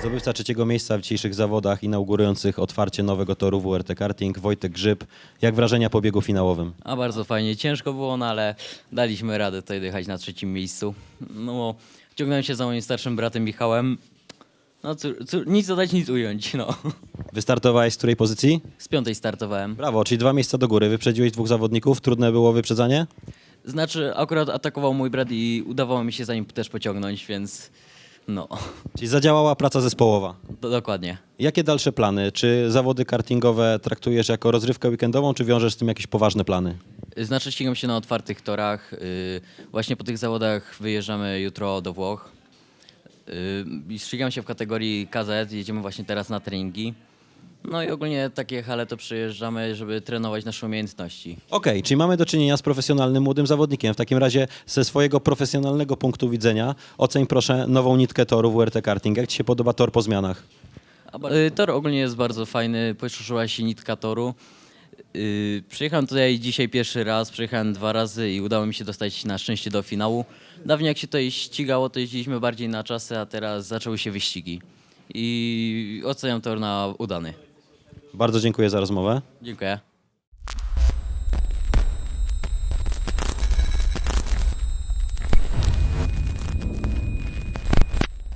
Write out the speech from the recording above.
Zdobywca trzeciego miejsca w dzisiejszych zawodach inaugurujących otwarcie nowego toru WRT Karting, Wojtek Grzyb. Jak wrażenia po biegu finałowym? A bardzo fajnie, ciężko było, no ale daliśmy radę tutaj dojechać na trzecim miejscu. No bo ciągnąłem się za moim starszym bratem Michałem. No cóż, cóż, nic dodać, nic ująć, no. Wystartowałeś z której pozycji? Z piątej startowałem. Brawo, czyli dwa miejsca do góry. Wyprzedziłeś dwóch zawodników. Trudne było wyprzedzanie? Znaczy, akurat atakował mój brat i udawało mi się za nim też pociągnąć, więc no, Czyli zadziałała praca zespołowa. do, dokładnie. Jakie dalsze plany? Czy zawody kartingowe traktujesz jako rozrywkę weekendową, czy wiążesz z tym jakieś poważne plany? Znaczy, ścigam się na otwartych torach. Yy, właśnie po tych zawodach wyjeżdżamy jutro do Włoch. Yy, i ścigam się w kategorii KZ, jedziemy właśnie teraz na treningi. No i ogólnie takie hale to przyjeżdżamy, żeby trenować nasze umiejętności. Okej, czyli mamy do czynienia z profesjonalnym młodym zawodnikiem. W takim razie ze swojego profesjonalnego punktu widzenia oceń proszę nową nitkę toru WRT Karting. Jak Ci się podoba tor po zmianach? Y, Tor ogólnie jest bardzo fajny, poszerzyła się nitka toru. Y, Przyjechałem tutaj dzisiaj pierwszy raz, przyjechałem dwa razy i udało mi się dostać na szczęście do finału. Dawniej jak się tutaj ścigało, to jeździliśmy bardziej na czasy, a teraz zaczęły się wyścigi. I oceniam tor na udany. Bardzo dziękuję za rozmowę. Dziękuję.